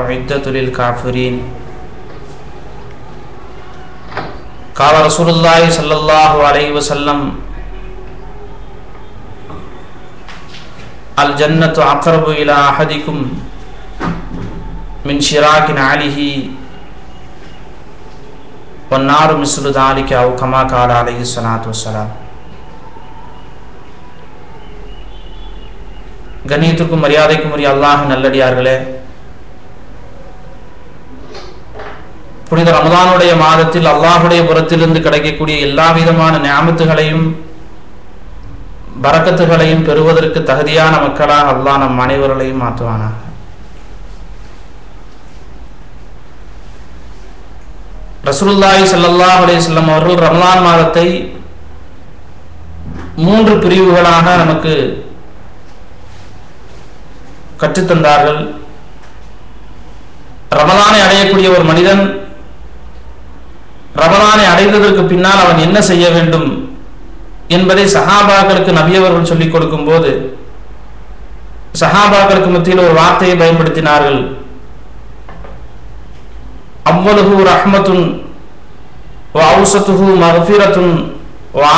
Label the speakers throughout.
Speaker 1: عدة للكافرين قال رسول الله صلى الله عليه وسلم الجنة أقرب إلى أحدكم من شراك عليه والنار مثل ذلك أو كما قال عليه الصلاة والسلام கண்ணியத்திற்கும் மரியாதைக்கும் உரிய அல்லாஹ் நல்லடியார்களே புனித ரமதானுடைய மாதத்தில் அல்லாஹுடைய புறத்திலிருந்து கிடைக்கக்கூடிய எல்லா விதமான ஞாபத்துகளையும் பறக்கத்துகளையும் பெறுவதற்கு தகுதியான மக்களாக அல்லாஹ் நம் அனைவர்களையும் மாற்றுவானாக. ரசூல்லாய் சல்லாஹ் அலைஹி அவர்கள் ரமலான் மாதத்தை மூன்று பிரிவுகளாக நமக்கு கற்றுத்தந்தார்கள். ரமலானை அடையக்கூடிய ஒரு மனிதன் ரமலானை அடைந்ததற்கு பின்னால் அவன் என்ன செய்ய வேண்டும் என்பதை சஹாபாக்களுக்கு நபியவர்கள் சொல்லிக் கொடுக்கும் போது சஹாபாக்களுக்கு மத்தியில் ஒரு வார்த்தையை பயன்படுத்தினார்கள். அவ்வளவு ரஹ்மத்துன் அவுசத்துஹு மகஃபிரத்துன்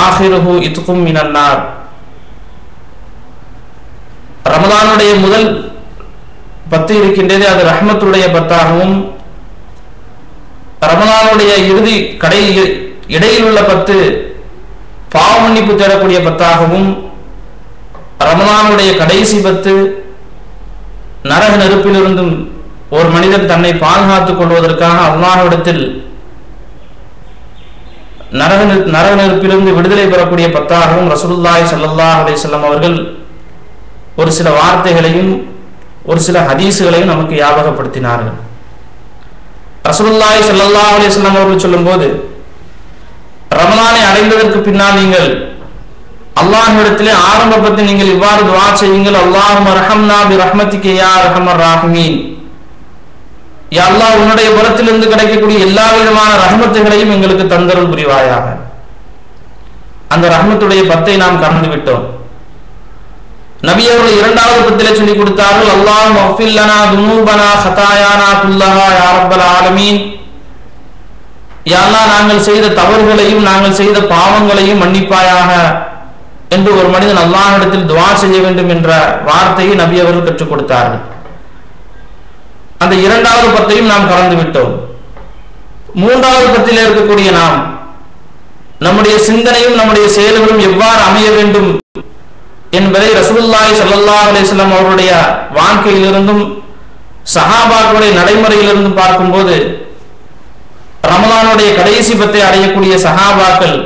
Speaker 1: ஆஹிருஹு இத்துக்கும் மினன்னார். ரமதானுடைய முதல் பத்து இருக்கின்றது அது ரஹ்மத்துடைய பத்தாகவும் ரமலானுடைய இறுதி கடை இடையில் உள்ள பத்து பாவ மன்னிப்பு தேடக்கூடிய பத்தாகவும் ரமலானுடைய கடைசி பத்து நரக நெருப்பிலிருந்தும் ஒரு மனிதன் தன்னை பாதுகாத்துக் கொள்வதற்காக அல்லாஹ்விடத்தில் நரக நரக நெருப்பிலிருந்து விடுதலை பெறக்கூடிய பத்தாகவும் ரசூலுல்லாய் சல்லாஹ் அலிசல்லாம் அவர்கள் ஒரு சில வார்த்தைகளையும் ஒரு சில ஹதீஸுகளையும் நமக்கு ஞாபகப்படுத்தினார்கள். ரசூலுல்லாஹி ஸல்லல்லாஹு அலைஹி வஸல்லம் அவர்கள் சொல்லும்போது ரமலானை அடைந்ததற்கு பின்னால் நீங்கள் அல்லாஹ்விடத்திலே ஆரம்பத்தில் நீங்கள் இவ்வாறு துவா செய்யுங்கள். அல்லாஹும் ரஹம்னா பி ரஹ்மத்திக்கு யா ரஹமர் ராஹிமீன் யா அல்லாஹ் உன்னுடைய புறத்திலிருந்து கிடைக்கக்கூடிய எல்லா விதமான ரஹமத்துகளையும் எங்களுக்கு தந்தருள் புரிவாயாக. அந்த ரஹமத்துடைய பத்தை நாம் கடந்து விட்டோம். நபி அவர்கள் இரண்டாவது பத்திலே சொல்லி கொடுத்தார்கள் அல்லாஹ் மஃபில்லனா துனூபனா ஹதாயானா குல்லஹா யா ரப்பல் ஆலமீன். யா நாங்கள் செய்த தவறுகளையும் நாங்கள் செய்த பாவங்களையும் மன்னிப்பாயாக என்று ஒரு மனிதன் அல்லாஹ்விடத்தில் துவா செய்ய வேண்டும் என்ற வார்த்தையை நபி அவர்கள் கற்றுக் கொடுத்தார்கள். அந்த இரண்டாவது பத்தையும் நாம் கலந்து விட்டோம். மூன்றாவது பத்தில் இருக்கக்கூடிய நாம் நம்முடைய சிந்தனையும் நம்முடைய செயல்களும் எவ்வாறு அமைய வேண்டும் என்பதை ரசூல்லாய் சல்லா அலிஸ்லாம் அவருடைய வாழ்க்கையிலிருந்தும் சஹாபாக்களுடைய நடைமுறையிலிருந்தும் பார்க்கும்போது ரமலானுடைய கடைசி பத்தை அடையக்கூடிய சஹாபாக்கள்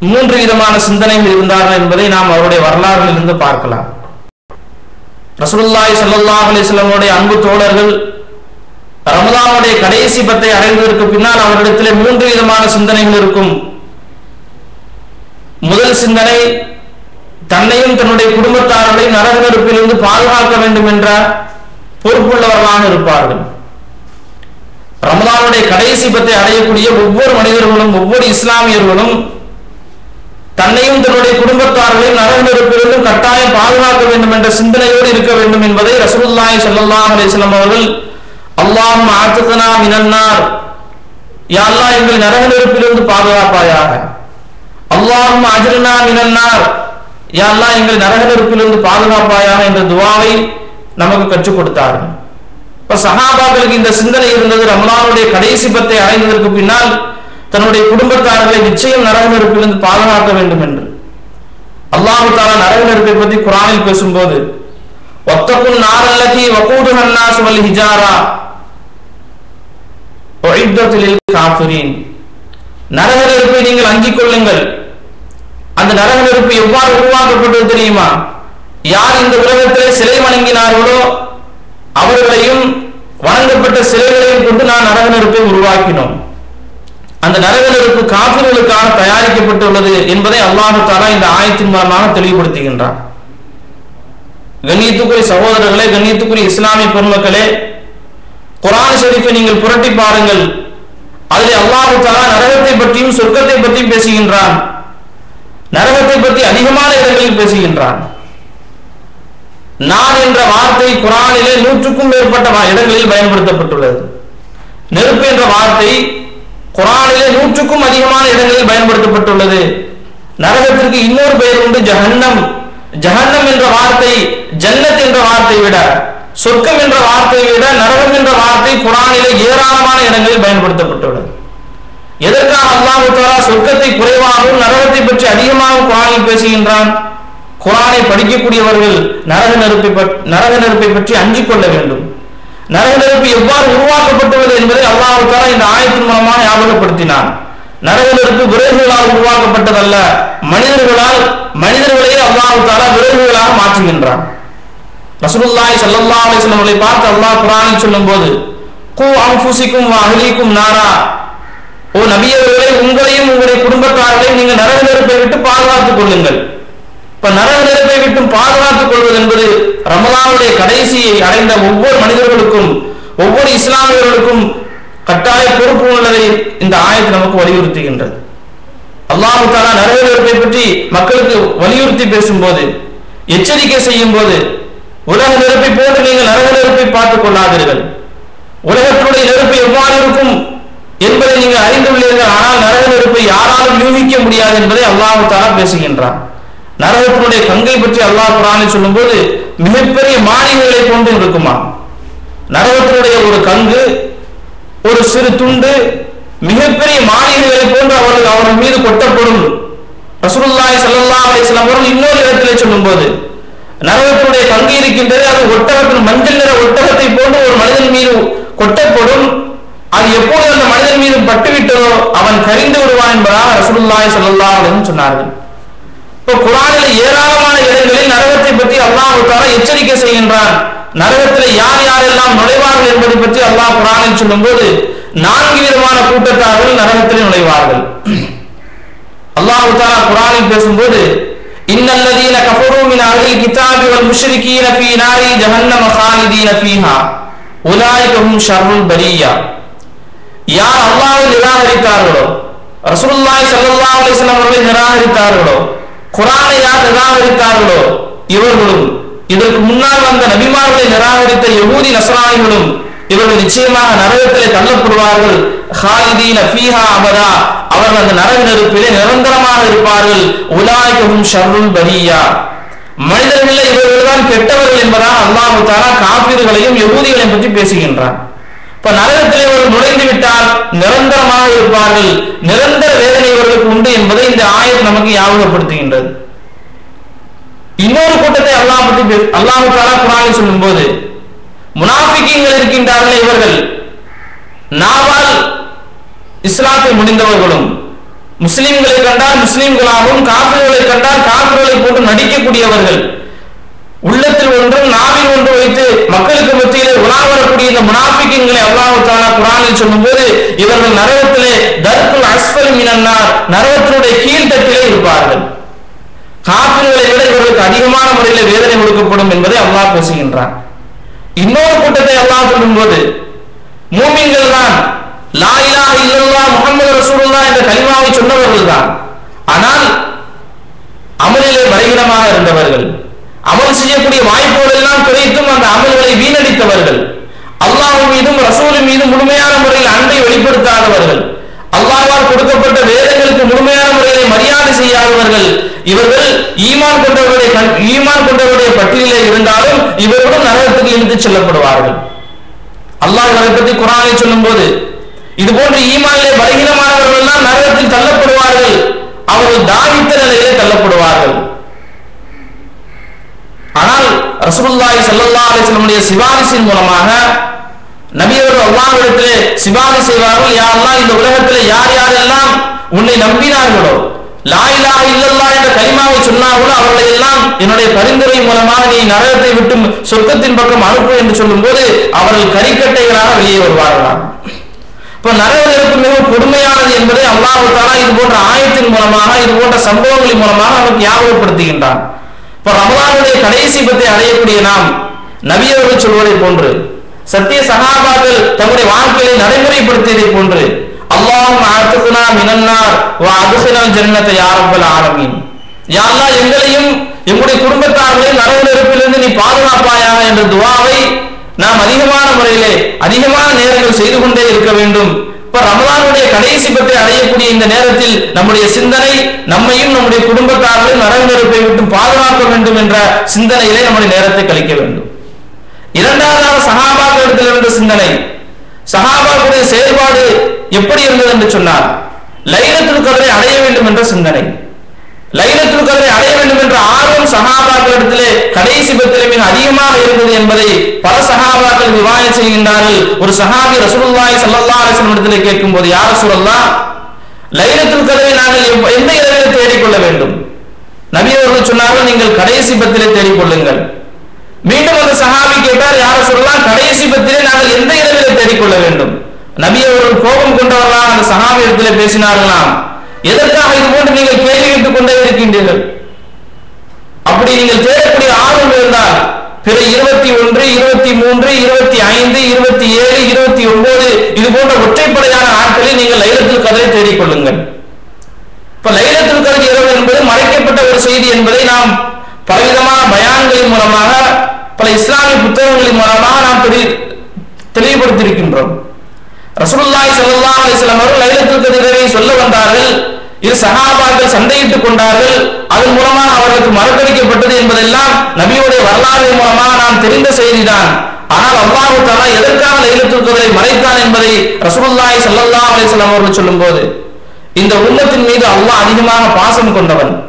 Speaker 1: மூன்று விதமான சிந்தனைகள் இருந்தார்கள் என்பதை நாம் அவருடைய வரலாறுகளிலிருந்து பார்க்கலாம். ரசூல்லாய் சல்லா அலிஸ்லாமுடைய அன்பு தோழர்கள் ரமலானுடைய கடைசி பத்தை அடைந்ததற்கு பின்னால் அவரிடத்திலே மூன்று விதமான சிந்தனைகள் இருக்கும். முதல் சிந்தனை தன்னையும் தன்னுடைய குடும்பத்தார்களையும் நரக நெருப்பிலிருந்து பாதுகாக்க வேண்டும் என்ற பொறுப்புள்ளவர்களாக இருப்பார்கள். ரமதானுடைய கடைசி பத்தை அடையக்கூடிய ஒவ்வொரு மனிதர்களும் ஒவ்வொரு இஸ்லாமியர்களும் தன்னையும் தன்னுடைய குடும்பத்தார்களையும் நரக நெருப்பிலிருந்தும் கட்டாயம் பாதுகாக்க வேண்டும் என்ற சிந்தனையோடு இருக்க வேண்டும் என்பதை ரசூல்லாய் சல்லாஹ் அலிஸ்லாம் அவர்கள் அல்லாஹும் ஆத்துகனா மினன்னார் யா எங்கள் நரக நெருப்பிலிருந்து பாதுகாப்பாயாக. அல்லாஹும் அஜ்ரனா மினன்னார். யா அல்லாஹ் எங்களை நரக நெருப்பிலிருந்து பாதுகாப்பாயாக என்ற துவாவை நமக்கு கற்றுக் கொடுத்தார்கள் இப்ப சஹாபாக்களுக்கு இந்த சிந்தனை இருந்தது ரமலானுடைய கடைசி பத்தை அடைந்ததற்கு பின்னால் தன்னுடைய குடும்பத்தார்களை நிச்சயம் நரக நெருப்பிலிருந்து பாதுகாக்க வேண்டும் என்று. அல்லாஹு தாலா நரக நெருப்பை பற்றி குரானில் பேசும்போது ஒத்தக்கும் நாரல்லதி வகூதுஹன்னாஸ் வல் ஹிஜாரா உஇத்தத்தில் காஃபிரீன். நரக நெருப்பை நீங்கள் அஞ்சிக் கொள்ளுங்கள். அந்த நரக நெருப்பு எவ்வாறு உருவாக்கப்பட்டது தெரியுமா? யார் இந்த உலகத்திலே சிலை வணங்கினார்களோ அவர்களையும் வணங்கப்பட்ட சிலைகளையும் கொண்டு நான் நரக நெருப்பை உருவாக்கினோம். அந்த நரக நெருப்பு காபிர்களுக்காக தயாரிக்கப்பட்டுள்ளது என்பதை அல்லாஹு தாலா இந்த ஆயத்தின் மூலமாக தெளிவுபடுத்துகின்றான். கண்ணியத்துக்குரிய சகோதரர்களே கண்ணியத்துக்குரிய இஸ்லாமிய பெருமக்களே குரான் ஷெரீஃபை நீங்கள் புரட்டி பாருங்கள். அதில் அல்லாஹு தாலா நரகத்தை பற்றியும் சொர்க்கத்தை பற்றியும் பேசுகின்றான். நரகத்தை பற்றி அதிகமான இடங்களில் பேசுகின்றான். நார் என்ற வார்த்தை குரானிலே நூற்றுக்கும் மேற்பட்ட இடங்களில் பயன்படுத்தப்பட்டுள்ளது. நெருப்பு என்ற வார்த்தை குரானிலே நூற்றுக்கும் அதிகமான இடங்களில் பயன்படுத்தப்பட்டுள்ளது. நரகத்திற்கு இன்னொரு பெயர் உண்டு ஜஹன்னம். ஜஹன்னம் என்ற வார்த்தை ஜன்னத் என்ற வார்த்தை விட சொர்க்கம் என்ற வார்த்தையை விட நரகம் என்ற வார்த்தை குரானிலே ஏராளமான இடங்களில் பயன்படுத்தப்பட்டுள்ளது. எதற்காக அல்லாஹு தாலா சொர்க்கத்தை குறைவாகவும் நரகத்தை பற்றி அதிகமாகவும் குரானில் பேசுகின்றான்? குரானை படிக்கக்கூடியவர்கள் நரக நெருப்பை நரக நெருப்பை பற்றி அஞ்சிக் கொள்ள வேண்டும். நரக நெருப்பு எவ்வாறு உருவாக்கப்பட்டுள்ளது என்பதை அல்லாஹு தாலா இந்த ஆயத்தின் மூலமாக ஞாபகப்படுத்தினான். நரக நெருப்பு விரைவுகளால் உருவாக்கப்பட்டதல்ல மனிதர்களால் மனிதர்களையே அல்லாஹு தாலா விரைவுகளாக மாற்றுகின்றான். ரசூலுல்லாஹி ஸல்லல்லாஹு அலைஹி வஸல்லம் அவர்களை பார்த்து அல்லாஹ் குர்ஆனில் சொல்லும்போது கூ அன்ஃபுசிக்கும் வ அஹ்லீக்கும் நாரா. ஓ நபியவர்களே உங்களையும் உங்களுடைய குடும்பத்தார்களையும் நீங்கள் நரக நெருப்பை விட்டு பாதுகாத்துக் கொள்ளுங்கள். இப்ப நரக நெருப்பை விட்டு பாதுகாத்துக் கொள்வது என்பது ரமலானுடைய கடைசியை அடைந்த ஒவ்வொரு மனிதர்களுக்கும் ஒவ்வொரு இஸ்லாமியர்களுக்கும் கட்டாய பொறுப்பு உள்ளதை இந்த ஆயத்து நமக்கு வலியுறுத்துகின்றது. அல்லாஹு தாலா நரக நெருப்பை பற்றி மக்களுக்கு வலியுறுத்தி பேசும்போது எச்சரிக்கை செய்யும் போது உலக நெருப்பை போன்று நீங்கள் நரக நெருப்பை பார்த்துக் கொள்ளாதீர்கள். உலகத்தினுடைய நெருப்பு எவ்வாறு இருக்கும் என்பதை நீங்கள் அறிந்துள்ளீர்கள் ஆனால் நரக நெருப்பை யாராலும் யூகிக்க முடியாது என்பதை அல்லாஹு தாரா பேசுகின்றான். நரகத்தினுடைய கங்கை பற்றி அல்லாஹ் குரானில் சொல்லும்போது மிகப்பெரிய மாநிலங்களை கொண்டு இருக்குமா நரகத்தினுடைய ஒரு கங்கு ஒரு சிறு துண்டு மிகப்பெரிய மாநிலங்களை போன்று அவர்கள் அவர்கள் மீது கொட்டப்படும். ரசூலுல்லாஹி ஸல்லல்லாஹு அலைஹி வஸல்லம் அவர்கள் இன்னொரு இடத்திலே சொல்லும்போது நரகத்துடைய பங்கு இருக்கின்றது. அது ஒட்டகத்தில் மஞ்சள் நிற ஒட்டகத்தை போன்று ஒரு மனிதன் மீது கொட்டப்படும். அது எப்போது அந்த மனிதன் மீது பட்டுவிட்டதோ அவன் கரிந்து விடுவான் என்பதாக ரசூலுல்லாஹி ஸல்லல்லாஹு அலைஹி சொன்னார்கள். இப்போ குரானில் ஏராளமான இடங்களில் நரகத்தை பற்றி அல்லாஹ் எச்சரிக்கை செய்கின்றான். நரகத்தில் யார் யாரெல்லாம் நுழைவார்கள் என்பதை பற்றி அல்லாஹ் குரானில் சொல்லும்போது நான்கு விதமான கூட்டத்தார்கள் நரகத்தில் நுழைவார்கள். அல்லாஹு தாலா குரானில் பேசும்போது இன்னல்லதீன கஃபரு மின் அஹ்லில் கிதாபி வல் முஷ்ரிகீன ஃபீ நாரி ஜஹன்னம காலிதீன ஃபீஹா உலாயிக ஹும் ஷர்ருல் பரியா யார் அல்லாஹ்வை நிராகரித்தார்களோ ரசூலுல்லாஹி ஸல்லல்லாஹு அலைஹி வஸல்லம் அவர்களை நிராகரித்தார்களோ குர்ஆனை யார் நிராகரித்தார்களோ இவர்களும் இதற்கு முன்னால் வந்த நபிமார்களை நிராகரித்த யகூதி நஸ்ரானிகளும் இவர்கள் நிச்சயமாக நரகத்திலே தள்ளப்படுவார்கள். ஹாலிதீன ஃபீஹா அபதா. அவர்கள் அந்த நரக நெருப்பிலே நிரந்தரமாக இருப்பார்கள். உலாயகும் ஷர்ருல் பரியா மனிதர்களே இவர்கள்தான் கெட்டவர்கள் என்பதால் அல்லாஹு தாலா காப்பீர்களையும் யகூதிகளையும் பற்றி பேசுகின்றான். இப்ப நரகத்திலே இவர்கள் நுழைந்து விட்டால் நிரந்தரமாக இருப்பார்கள். நிரந்தர வேதனை இவர்களுக்கு உண்டு என்பதை இந்த ஆயத் நமக்கு ஞாபகப்படுத்துகின்றது. இன்னொரு கூட்டத்தை அல்லாஹ் பற்றி அல்லாஹு அல்லாஹ் குரானை சொல்லும் சொல்லும்போது முனாபிக்கங்கள் இருக்கின்றார்களே இவர்கள். நாவால் இஸ்லாத்தை முடிந்தவர்களும் முஸ்லிம்களை கண்டால் முஸ்லிம்களாகவும் காபிர்களை கண்டால் காபிர்களை போட்டு நடிக்கக்கூடியவர்கள். உள்ளத்தில் ஒன்றும் நாவில் ஒன்று வைத்து மக்களுக்கு மத்தியிலே உலா வரக்கூடிய இந்த முனாபிக்கங்களை அல்லாஹ் குரானில் சொல்லும் சொல்லும்போது இவர்கள் நரகத்திலே தர்புல் அஸ்பல் மினன்னார் நரகத்தினுடைய கீழ்த்தட்டிலே இருப்பார்கள். காப்பிர்களை விட இவர்களுக்கு அதிகமான முறையில் வேதனை கொடுக்கப்படும் என்பதை அல்லாஹ் பேசுகின்றான். இன்னொரு கூட்டத்தை அல்லாஹ் சொல்லும்போது மூமின்கள் தான் லா இல்லல்லா முகமது ரசூலுல்லா என்ற கலிமாவை சொன்னவர்கள் தான் ஆனால் அமலிலே பலகீனமாக இருந்தவர்கள் அமல் செய்யக்கூடிய வாய்ப்புகள் எல்லாம் குறைத்தும் அந்த அமல்களை வீணடித்தவர்கள் அல்லாஹ் மீதும் ரசூலின் மீதும் முழுமையான முறையில் அன்பை வெளிப்படுத்தாதவர்கள் அல்லாவால் கொடுக்கப்பட்ட வேதங்களுக்கு முழுமையான முறையிலே மரியாதை செய்யாதவர்கள் இவர்கள் ஈமான் கொண்டவருடைய கண்- ஈமான் கொண்டவருடைய பட்டியலிலே இருந்தாலும் இவர்களும் நரகத்துக்கு இழுத்து செல்லப்படுவார்கள். அல்லாஹ் இவரை பற்றி குரானை சொல்லும்போது இது போன்று ஈமானிலே பலகீனமானவர்கள் எல்லாம் நரகத்தில் தள்ளப்படுவார்கள். அவர்கள் தாகித்த நிலையிலே தள்ளப்படுவார்கள். ஆனால் ரசூலுல்லாஹி ஸல்லல்லாஹு அலைஹி வஸல்லமுடைய மூலமாக நபி அவர்கள் சிபாரி செய்வார்கள். யாரெல்லாம் இந்த உலகத்தில் யார் யாரெல்லாம் உன்னை நம்பினார்களோ லா இல்லல்லா என்ற கரிமாவை சொன்னார்களோ அவர்களை எல்லாம் என்னுடைய பரிந்துரை மூலமாக நீ நரகத்தை விட்டு சொர்க்கத்தின் பக்கம் அனுப்பு என்று சொல்லும்போது அவர்கள் கரிக்கட்டைகளாக வெளியே வருவார்களாம் இப்போ நரக நெருப்பு மிகவும் கொடுமையானது என்பதை அல்லாஹ் இது போன்ற ஆயத்தின் மூலமாக இது போன்ற சம்பவங்களின் மூலமாக நமக்கு ஞாபகப்படுத்துகின்றான். இப்போ ரமலானுடைய கடைசி பற்றி அடையக்கூடிய நாம் நபியவர்கள் சொல்வதை போன்று சத்திய சகாபாக்கள் தங்களுடைய வாழ்க்கையை நடைமுறைப்படுத்தியதை போன்று அல்லாஹும் ஆத்துக்குனா மினன்னார் வா அதுகுனா ஜன்னத்தை யாரப்பல் ஆரம்பின் யாரா எங்களையும் எங்களுடைய குடும்பத்தார்களையும் நரக நீ பாதுகாப்பாயாக என்ற துவாவை நாம் அதிகமான முறையிலே அதிகமான நேரங்கள் செய்து கொண்டே இருக்க வேண்டும். இப்ப ரமலானுடைய கடைசி பற்றி அடையக்கூடிய இந்த நேரத்தில் நம்முடைய சிந்தனை நம்மையும் நம்முடைய குடும்பத்தார்களையும் நரக நெருப்பை விட்டு பாதுகாக்க வேண்டும் என்ற சிந்தனையிலே நம்முடைய நேரத்தை கழிக்க வேண்டும். இரண்டாவதாக சகாபாக்களிடத்தில் இருந்த சிந்தனை. சகாபாக்களுடைய செயல்பாடு எப்படி இருந்தது என்று சொன்னார் லைலத்துல் கதரை அடைய வேண்டும் என்ற சிந்தனை. லைலத்துல் கதரை அடைய வேண்டும் என்ற ஆர்வம் சகாபாக்களிடத்திலே கடைசி பத்திலே மிக அதிகமாக இருந்தது என்பதை பல சகாபாக்கள் விவாதம் செய்கின்றார்கள். ஒரு சகாபி ரசூலுல்லாஹி சல்லா அலைஹி கேட்கும் போது கேட்கும்போது யார் சொல்லலாம் லைலத்துல் கதரை நாங்கள் எந்த இரவிலே தேடிக்கொள்ள வேண்டும்? நபி அவர்கள் சொன்னார்கள் நீங்கள் கடைசி பத்திலே தேடிக்கொள்ளுங்கள். மீண்டும் அந்த சஹாபி கேட்டார் யார சொல்லலாம் கடைசி பத்திலே நாங்கள் எந்த இடத்திலே தேடிக்கொள்ள வேண்டும்? நபி அவர்கள் கோபம் கொண்டவர்களாம் அந்த சஹாபி இடத்திலே பேசினார்களாம் எதற்காக இது போன்று நீங்கள் கேள்வி கேட்டுக் கொண்டே இருக்கின்றீர்கள்? அப்படி நீங்கள் தேடக்கூடிய ஆர்வம் இருந்தால் பிற இருபத்தி ஒன்று இருபத்தி மூன்று இருபத்தி ஐந்து இருபத்தி ஏழு இருபத்தி ஒன்பது இது போன்ற ஒற்றைப்படையான ஆட்களை நீங்கள் லைலத்தில் கதையை தேடிக்கொள்ளுங்கள். இப்ப லைலத்தில் கதை இரவு என்பது மறைக்கப்பட்ட ஒரு செய்தி என்பதை நாம் பலவிதமான பயான்களின் மூலமாக பல இஸ்லாமிய புத்தகங்களின் மூலமாக நாம் தெளி- தெளிவுபடுத்தியிருக்கின்றோம். ரசூலுல்லாய் ஸல்லல்லாஹு அலைஹி வஸல்லம் அவர்கள் லைலத்துல் சொல்ல வந்தார்கள். இரு சகாபாக்கள் சண்டையிட்டுக் கொண்டார்கள். அதன் மூலமாக அவர்களுக்கு மறக்கடிக்கப்பட்டது என்பதெல்லாம் நபியுடைய வரலாறு மூலமாக நாம் தெரிந்த செய்திதான். ஆனால் அல்லாஹு தாலா எதற்காக லைலத்துல் கத்ரை மறைத்தான் என்பதை ரசூலுல்லாய் ஸல்லல்லாஹு அலைஹி வஸல்லம் அவர்கள் சொல்லும்போது இந்த உம்மத்தின் மீது அல்லாஹ் அதிகமாக பாசம் கொண்டவன்.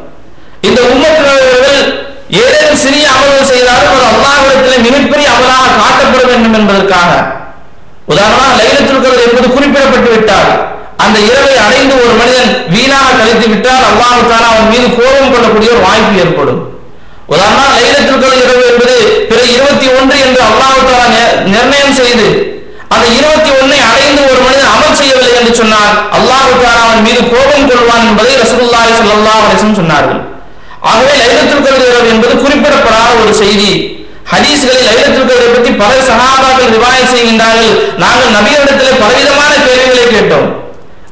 Speaker 1: இந்த உம்மத்தினர்கள் ஏதேனும் சிறிய அமல்கள் செய்தாலும் அது அல்லாஹிடத்தில் மிகப்பெரிய அமலாக காட்டப்பட வேண்டும் என்பதற்காக. உதாரணமாக லைலத்துல் கதர் என்பது குறிப்பிடப்பட்டு விட்டால் அந்த இரவை அடைந்து ஒரு மனிதன் வீணாக கழித்து விட்டால் அல்லாஹ் அவன் மீது கோபம் கொள்ளக்கூடிய ஒரு வாய்ப்பு ஏற்படும். உதாரணமாக லைலத்துல் இரவு என்பது பிற இருபத்தி ஒன்று என்று அல்லாஹ் நி- நிர்ணயம் செய்து அந்த இருபத்தி ஒன்னை அடைந்து ஒரு மனிதன் அமல் செய்யவில்லை என்று சொன்னால் அல்லாஹ் அவன் மீது கோபம் கொள்வான் என்பதை ரசூலுல்லாஹி சொல்லல்லா அரசும் சொன்னார்கள். ஆகவே லைலத்துல் கதிர் இரவு என்பது குறிப்பிடப்படாத ஒரு செய்தி. ஹதீஸ்களில் லைலத்துல் கதிரை பற்றி பல சகாபாக்கள் ரிவாயத் செய்கின்றார்கள். நாங்கள் நபியிடத்திலே பலவிதமான கேள்விகளை கேட்டோம்.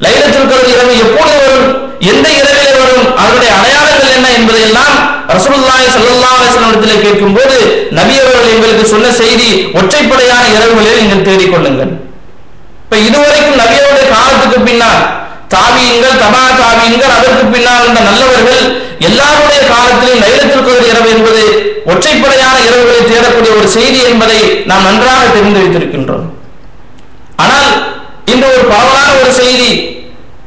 Speaker 1: லைலத்துல் கதிர் இரவு எப்பொழுது வரும்? எந்த இரவிலே வரும்? அதனுடைய அடையாளங்கள் என்ன என்பதையெல்லாம் ரசூலுல்லாஹி ஸல்லல்லாஹு அலைஹி வஸல்லம் இடத்திலே கேட்கும்போது நபி அவர்கள் எங்களுக்கு சொன்ன செய்தி ஒற்றைப்படையான இரவுகளில் நீங்கள் தேடிக்கொள்ளுங்கள். இப்ப இதுவரைக்கும் நபியோட காலத்துக்கு பின்னால் தாவியங்கள் தபா தாவியங்கள் அதற்கு பின்னால் இருந்த நல்லவர்கள் எல்லாருடைய காலத்திலும் லைலத்துல் இரவு என்பது ஒற்றைப்படையான இரவுகளை தேடக்கூடிய ஒரு செய்தி என்பதை நாம் நன்றாக தெரிந்து வைத்திருக்கின்றோம். ஆனால் இன்று ஒரு பரவலான ஒரு செய்தி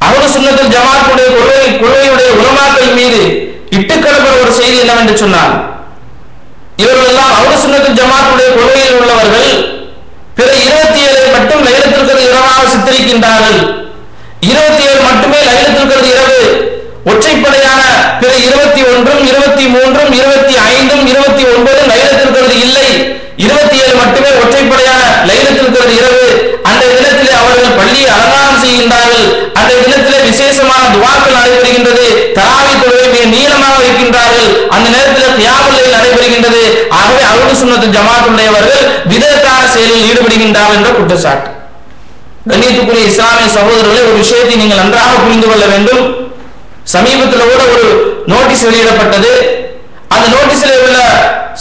Speaker 1: அகல சுன்னத்தில் ஜமாத்துடைய கொள்கை கொள்கையுடைய உலமாக்கள் மீது இட்டுக்கடப்பட ஒரு செய்தி என்னவென்று சொன்னால் இவர்கள் எல்லாம் அகல சுன்னத்தில் ஜமாத்துடைய கொள்கையில் உள்ளவர்கள் பிற இருபத்தி ஏழை மட்டும் லைலத்துல் இரவாக சித்தரிக்கின்றார்கள். இருபத்தி ஏழு மட்டுமே லைலத்துல் இருக்கிறது இரவு. ஒற்றைப்படையான பிற இருபத்தி ஒன்றும் இருபத்தி மூன்றும் இருபத்தி ஐந்தும் இருபத்தி ஒன்பதும் லைலத்துல் இருக்கிறது இல்லை. இருபத்தி ஏழு மட்டுமே ஒற்றைப்படையான லைலத்துல் இருக்கிறது இரவு. அந்த தினத்திலே அவர்கள் பள்ளியை அலங்காரம் செய்கின்றார்கள். அந்த தினத்திலே விசேஷமான துவாக்கள் நடைபெறுகின்றது. தராவி தொழுகை மிக நீளமாக வைக்கின்றார்கள் அந்த நேரத்தில் கியாமுல்லை நடைபெறுகின்றது. ஆகவே அருள் சுன்னத்து ஜமாத்துடையவர்கள் விதத்தான செயலில் ஈடுபடுகின்றார்கள் என்ற குற்றச்சாட்டு. கண்ணியத்துக்குரிய இஸ்லாமிய சகோதரர்களை ஒரு விஷயத்தை நீங்கள் நன்றாக புரிந்து கொள்ள வேண்டும். சமீபத்தில் கூட ஒரு நோட்டீஸ் வெளியிடப்பட்டது. அந்த நோட்டீஸில் உள்ள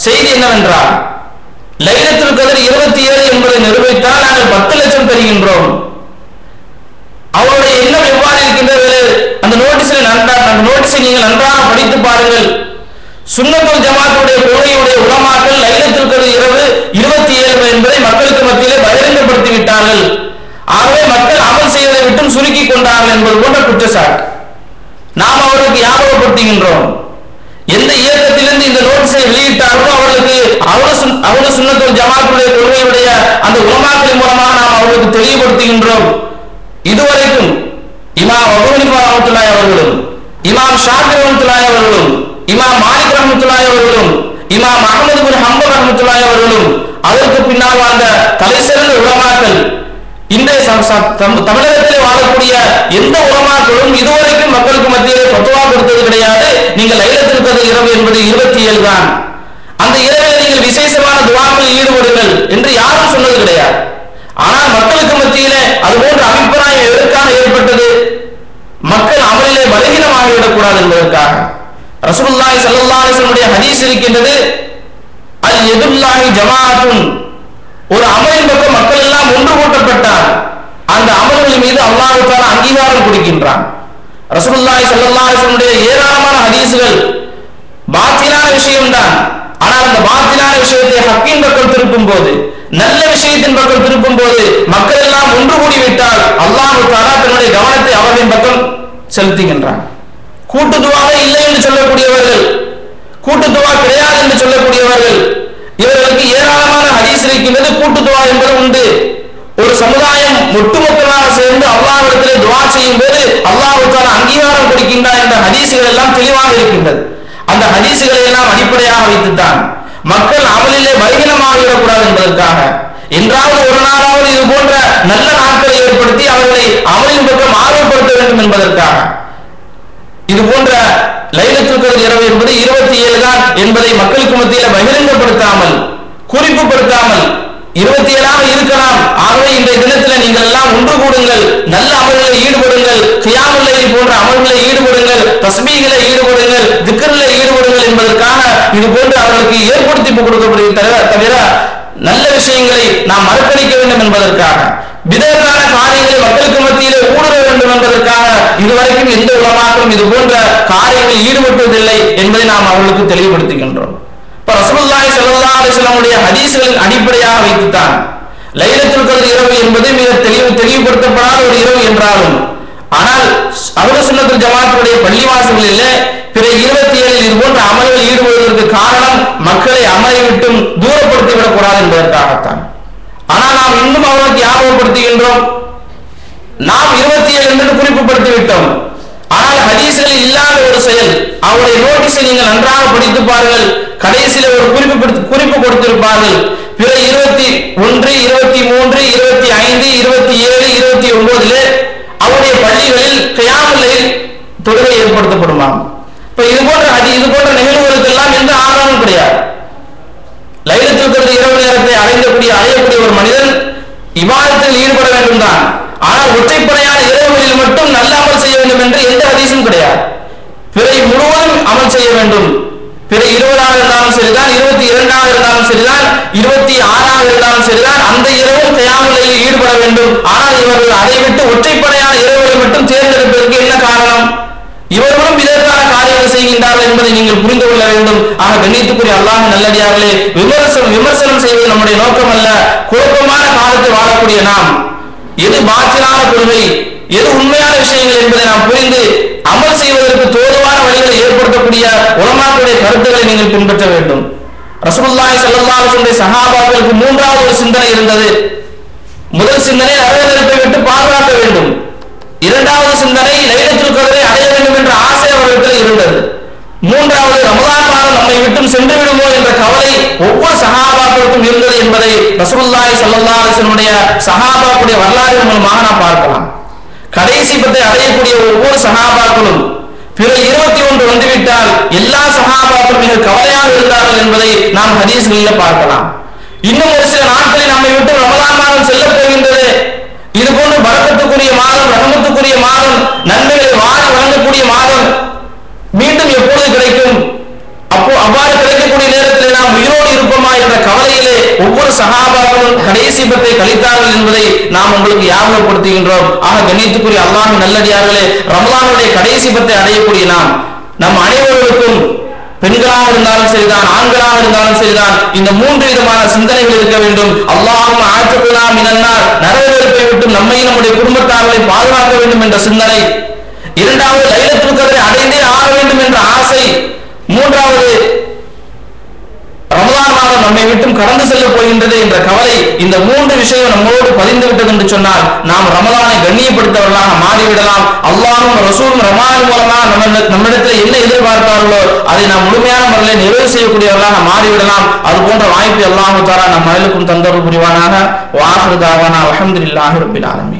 Speaker 1: செய்தி என்னவென்றால் லைலத்தில் கதர் இருபத்தி ஏழு என்பதை நிரூபித்தால் நாங்கள் பத்து லட்சம் தருகின்றோம் அவருடைய எண்ணம் எவ்வாறு இருக்கின்றது? அந்த நோட்டீஸில் நன்றாக அந்த நோட்டீஸை நீங்கள் நன்றாக படித்து பாருங்கள். சுன்னத்துல் ஜமாத்துடைய கொள்கையுடைய உலமாக்கள் லைலத்தில் கதர் இரவு இருபத்தி ஏழு என்பதை மக்களுக்கு மத்தியிலே பகிரங்கப்படுத்தி விட்டார்கள் ஆகவே மக்கள் அமல் செய்வதை விட்டும் சுருக்கி கொண்டார்கள் என்பது போன்ற குற்றச்சாட்டு. நாம் அவர்களுக்கு ஞாபகப்படுத்துகின்றோம். எந்த இயக்கத்திலிருந்து இந்த நோட்டீஸை வெளியிட்டார்களோ அவர்களுக்கு அவ்வளவு சுன் ஜமாத்துடைய கொள்கையுடைய அந்த உலமாக்களின் மூலமாக நாம் அவர்களுக்கு தெளிவுபடுத்துகின்றோம். இதுவரைக்கும் இமாம் அபு ஹனீஃபா அவர்களும் இமாம் ஷாஃபி ரஹ்மத்துல்லாஹி அவர்களும் இமாம் மாலிக் ரஹ்மத்துல்லாஹி அவர்களும் இமாம் அகமது பின் ஹம்பர் ரஹ்மத்துல்லாஹி அவர்களும் அதற்கு பின்னால் வாழ்ந்த தலைசிறந்த உலமாக்கள் இன்றைய ச- தம்- தமிழகத்தில் வாழக்கூடிய எந்த உலமாக்களும் இதுவரைக்கும் மக்களுக்கு மத்தியிலே பத்துவா கொடுத்தது கிடையாது. நீங்கள் லைலத்தில் கதர் இரவு என்பது இருபத்தி ஏழு தான். அந்த இரவை நீங்கள் விசேஷமான துவாக்களில் ஈடுபடுங்கள் என்று யாரும் சொன்னது கிடையாது. ஆனால் மக்களுக்கு மத்தியிலே அது போன்ற அபிப்பிராயம் எதற்காக ஏற்பட்டது? மக்கள் அமலிலே பலகீனமாகிவிடக்கூடாது என்பதற்காக. ரசூலுல்லாஹி ஸல்லல்லாஹு அலைஹி வஸல்லம் ஹதீஸ் இருக்கின்றது அல் எதுல்லாஹி ஜமாஅத்துன் ஒரு அமலின் பக்கம் மக்கள் எல்லாம் ஒன்று கூட்டப்பட்டார் அந்த அமல்கள் மீது அல்லாஹ் அங்கீகாரம் கொடுக்கின்றான். ரசூலுல்லாஹி ஸல்லல்லாஹு ஏராளமான ஹதீசுகள் பாத்திலான விஷயம்தான். ஆனால் அந்த பாத்திலான விஷயத்தை ஹக்கின் பக்கம் திருப்பும் போது நல்ல விஷயத்தின் பக்கம் திருப்பும் போது மக்கள் எல்லாம் ஒன்று கூடிவிட்டால் அல்லாஹு அல்லாஹ் தன்னுடைய கவனத்தை அவர்களின் பக்கம் செலுத்துகின்றான். கூட்டுத்துவாவே இல்லை என்று சொல்லக்கூடியவர்கள் கூட்டுத்துவா கிடையாது என்று சொல்லக்கூடியவர்கள் இவர்களுக்கு ஏராளமான ஹதீஸ் இருக்கின்றது கூட்டுத்துவா என்பது உண்டு. ஒரு சமுதாயம் ஒட்டுமொத்தமாக சேர்ந்து அல்லாஹ்விடத்திலே துவா செய்யும் போது அல்லாவுக்கான அங்கீகாரம் கொடுக்கின்றார் என்ற ஹதீசுகள் எல்லாம் தெளிவாக இருக்கின்றது. அந்த ஹதீசுகளை எல்லாம் அடிப்படையாக வைத்துத்தான். மக்கள் அமலிலே பலகீனமாக விடக்கூடாது என்பதற்காக. என்றாவது ஒரு நாளாவது இது போன்ற நல்ல நாட்களை ஏற்படுத்தி அவர்களை அமலின் பக்கம் ஆர்வப்படுத்த வேண்டும் என்பதற்காக. இது போன்ற லைலத்துல் இரவு என்பது இருபத்தி ஏழு தான் என்பதை மக்களுக்கு மத்தியில் பகிரங்கப்படுத்தாமல் குறிப்புப்படுத்தாமல் இருபத்தி ஏழாக இருக்கலாம். ஆகவே இன்றைய தினத்துல நீங்கள் எல்லாம் ஒன்று கூடுங்கள். நல்ல அமல்களில் ஈடுபடுங்கள். கியாமுல்லை போன்ற அமல்களில் ஈடுபடுங்கள். தஸ்மீகளை ஈடுபடுங்கள். திக்கரில் ஈடுபடுங்கள் என்பதற்காக இது போன்று அவர்களுக்கு ஏற்படுத்தி கொடுக்கப்படுகிறது தவிர தவிர நல்ல விஷயங்களை நாம் மறுக்கணிக்க வேண்டும் என்பதற்காக. விதத்தான காரியங்களை மக்களுக்கு மத்தியிலே ஊடுற வேண்டும் என்பதற்காக இதுவரைக்கும் எந்த உலமாக்கும் இது போன்ற காரியங்களில் ஈடுபட்டதில்லை என்பதை நாம் அவர்களுக்கு தெளிவுபடுத்துகின்றோம். இப்ப ரசூலுல்லாஹி ஸல்லல்லாஹு அலைஹி வஸல்லமுடைய ஹதீஸ்களின் அடிப்படையாக வைத்துத்தான். லைலத்துல் கத்ர் இரவு என்பது மிக தெளிவு தெளிவுபடுத்தப்படாத ஒரு இரவு என்றாலும் ஆனால் அஹ்லு சுன்னத்துல் ஜமாத்துடைய பள்ளிவாசல்களிலே பிற இருபத்தி ஏழில் இது போன்ற அமல்களில் ஈடுபடுவதற்கு காரணம் மக்களை அமலை விட்டும் தூரப்படுத்தி விடக்கூடாது என்பதற்காகத்தான். ஆனால் நாம் இன்னும் அவர்களுக்கு ஞாபகப்படுத்துகின்றோம் நாம் இருபத்தி ஏழு என்று குறிப்புப்படுத்தி விட்டோம் ஆனால் ஹதீஸ்களில் இல்லாத ஒரு செயல். அவருடைய நோட்டீஸை நீங்கள் நன்றாக படித்து பாருங்கள். கடைசியில் ஒரு குறிப்பு குறிப்பு கொடுத்திருப்பார்கள். பிற இருபத்தி ஒன்று இருபத்தி மூன்று இருபத்தி ஐந்து இருபத்தி ஏழு இருபத்தி ஒன்பதுல அவருடைய பள்ளிகளில் கியாமுல்லையில் தொழுகை ஏற்படுத்தப்படுமாம். இப்ப இது போன்ற அது இது போன்ற நிகழ்வுகளுக்கெல்லாம் எந்த ஆதாரமும் கிடையாது. லைலத்தில் கத்ர் இரவு நேரத்தை அடைந்தக்கூடிய அடையக்கூடிய ஒரு மனிதன் விவாதத்தில் ஈடுபட வேண்டும் தான் ஆனால் ஒற்றைப்படை இரவுகளில் மட்டும் நல்ல அமல் செய்ய வேண்டும் என்று எந்த ஹதீஸும் கிடையாது. பிறை முழுவதும் அமல் செய்ய வேண்டும். பிற இருபதாக இருந்தாலும் சரிதான் இருபத்தி இரண்டாக இருந்தாலும் சரிதான் இருபத்தி ஆறாக இருந்தாலும் சரிதான் அந்த இரவும் கயாமலையில் ஈடுபட வேண்டும். ஆனால் இவர்கள் அதை விட்டு ஒற்றைப்படையான இரவுகளை மட்டும் தேர்ந்தெடுப்பதற்கு என்ன காரணம்? இவர்களும் இதற்கான காரியங்கள் செய்கின்றார்கள் என்பதை நீங்கள் புரிந்து கொள்ள வேண்டும். ஆக கண்ணியத்துக்குரிய அல்லாஹ் நல்லடியார்களே விமர்சனம் விமர்சனம் செய்வது நம்முடைய நோக்கம் அல்ல குழப்பமான காலத்தில் வாழக்கூடிய நாம். எது பாத்திலான கொள்கை எது உண்மையான விஷயங்கள் என்பதை நாம் புரிந்து அமல் செய்வதற்கு தோதுவான வழிகளை ஏற்படுத்தக்கூடிய உலமாக்களுடைய கருத்துக்களை நீங்கள் பின்பற்ற வேண்டும். ரசூலுல்லாஹி ஸல்லல்லாஹு சகாபாக்களுக்கு மூன்றாவது ஒரு சிந்தனை இருந்தது. முதல் சிந்தனை நரகத்தை விட்டு பாதுகாக்க வேண்டும். இரண்டாவது சிந்தனை லைலத்துல் கதரை அடைய வேண்டும் என்ற ஆசை அவர்களிடத்தில் இருந்தது. மூன்றாவது ரமதான் மாதம் நம்மை விட்டும் சென்று விடுமோ என்ற கவலை ஒவ்வொரு சகாபாக்களுக்கும் இருந்தது என்பதை ரசூலுல்லாஹி ஸல்லல்லாஹு அலைஹி வரலாறு மூலமாக நாம் பார்க்கலாம். கடைசி பத்தை அடையக்கூடிய ஒவ்வொரு சஹாபாக்களும் பிற இருபத்தி ஒன்று வந்துவிட்டால் எல்லா சகாபாக்களும் மிக கவலையாக இருந்தார்கள் என்பதை நாம் ஹதீஸ்களில் பார்க்கலாம். இன்னும் ஒரு சில நாட்களில் நம்மை விட்டு ரமலான் மாதம் செல்ல போகின்றது. இது போன்று பரக்கத்துக்குரிய மாதம் ரகமத்துக்குரிய மாதம் நன்மைகளை வாரி வழங்கக்கூடிய மாதம் மீண்டும் எப்பொழுது கிடைக்கும்? அப்போ அவ்வாறு கிடைக்கக்கூடிய நேரத்தில் நாம் உயிரோடு இருப்போமா என்ற கவலையிலே ஒவ்வொரு சகாபாக்களும் கடைசி பத்தை கழித்தார்கள் என்பதை நாம் உங்களுக்கு ஞாபகப்படுத்துகின்றோம். ஆக கண்ணியத்துக்குரிய அல்லாஹ் நல்லடியார்களே ரமலானுடைய கடைசி பத்தை அடையக்கூடிய நாம் நம் அனைவருக்கும் பெண்களாக இருந்தாலும் சரிதான் ஆண்களாக இருந்தாலும் சரிதான் இந்த மூன்று விதமான சிந்தனைகள் இருக்க வேண்டும். அல்லாஹும் ஆற்றுக்குனா மினன்னார். நரகத்தை விட்டு நம்மை நம்முடைய குடும்பத்தார்களை பாதுகாக்க வேண்டும் என்ற சிந்தனை. இரண்டாவது லைலத்துல் அடைந்தே மூன்றாவது ரமதான் மாதம் நம்மை விட்டும் கடந்து செல்ல போகின்றது என்ற கவலை இந்த மூன்று விஷயம் நம்மோடு பதிந்து விட்டது என்று சொன்னால் நாம் ரமதானை கண்ணியப்படுத்தவர்களாக மாறிவிடலாம். அல்லாவும் ரசூலும் ரமான் மூலமாக நம்ம நம்மிடத்தில் என்ன எதிர்பார்த்தார்களோ அதை நாம் முழுமையான முறையில் நிறைவு செய்யக்கூடியவர்களாக மாறிவிடலாம். அது போன்ற வாய்ப்பு அல்லாஹு தாரா நம் மகளுக்கும் தந்தருள் புரிவானாக. வாஹிருதாவானா அலமதுல்லாஹி ரபில் ஆலமீன்.